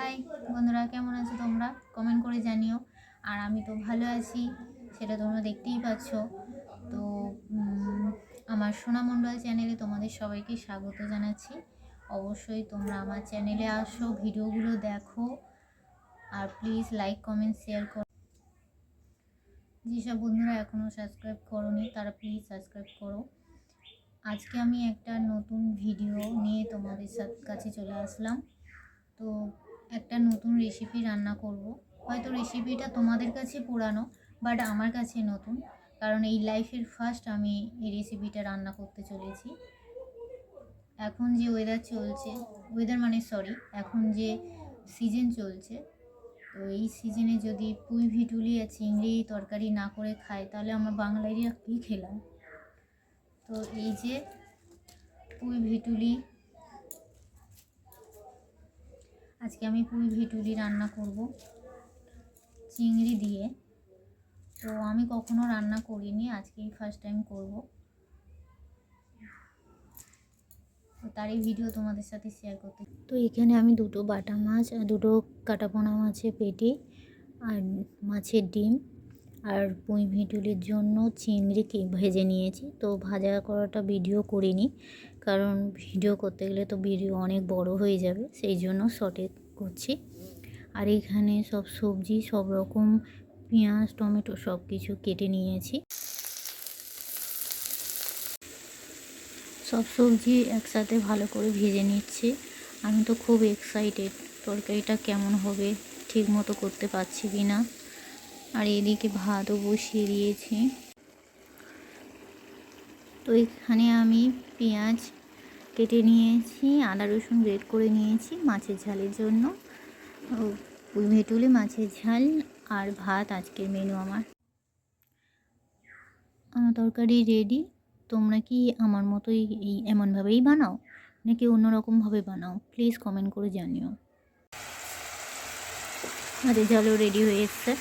High বন্ধুরা, কেমন আছো তোমরা? কমেন্ট করে জানিও। আর আমি তো ভালো আছি, সেটা তোমরা দেখতেই পাচ্ছ। তো আমার সোনা মণ্ডল চ্যানেলে তোমাদের সবাইকে স্বাগত জানাচ্ছি। অবশ্যই তোমরা আমার চ্যানেলে আসো, ভিডিওগুলো দেখো। আর প্লিজ লাইক কমেন্ট শেয়ার করো। যেসব বন্ধুরা এখনও সাবস্ক্রাইব করোনি, তারা প্লিজ সাবস্ক্রাইব করো। আজকে আমি একটা নতুন ভিডিও নিয়ে তোমাদের কাছে চলে আসলাম। তো একটা নতুন রেসিপি রান্না করব। হয়তো রেসিপিটা তোমাদের কাছে পুরানো বাট আমার কাছে নতুন, কারণ এই লাইফের ফার্স্ট আমি এই রেসিপিটা রান্না করতে চলেছি। এখন যে ওয়েদার চলছে ওয়েদার মানে সরি এখন যে সিজন চলছে, তো এই সিজনে যদি পুঁই ভিটুলি আর চিংড়ি তরকারি না করে খায় তাহলে আমরা বাঙালিরা কী খেলাম? তো এই যে পুঁই ভিটুলি আজকে আমি পুঁই ভিটুলি রান্না করব, চিংড়ি দিয়ে। তো আমি কখনো রান্না করিনি, আজকেই ফার্স্ট টাইম করব। তো তারই ভিডিও তোমাদের সাথে শেয়ার করতে। তো এখানে আমি দুটো বাটা মাছ, দুটো কাটাপোনা মাছের পেটি আর মাছের ডিম। আর পুঁই ভিটুলির জন্য চিংড়িকে ভেজে নিয়েছি। তো ভাজা করাটা ভিডিও করিনি, কারণ ভিডিও করতে গেলে তো ভিডিও অনেক বড় হয়ে যাবে, সেই জন্য শর্টে করছি। আর এখানে সব সবজি, সব রকম পেঁয়াজ, টমেটো সব কিছু কেটে নিয়েছি। সব সবজি একসাথে ভালো করে ভেজে নিচ্ছি। আমি তো খুব এক্সাইটেড তরকারিটা কেমন হবে ঠিক মতো করতে পারছি কি না আর এদিকে ভাতও বসিয়ে দিয়েছি। তো এখানে আমি পেঁয়াজ কেটে নিয়েছি, আদা রসুন রেড করে নিয়েছি মাছের ঝালের জন্য। ভেটুলে মাছের ঝাল আর ভাত আজকের মেনু আমার। আমার তরকারি রেডি তোমরা কি আমার মতোই এই এমনভাবেই বানাও, নাকি অন্যরকমভাবে বানাও? প্লিজ কমেন্ট করে জানিও। আরে ঝালও রেডি হয়ে এসছে।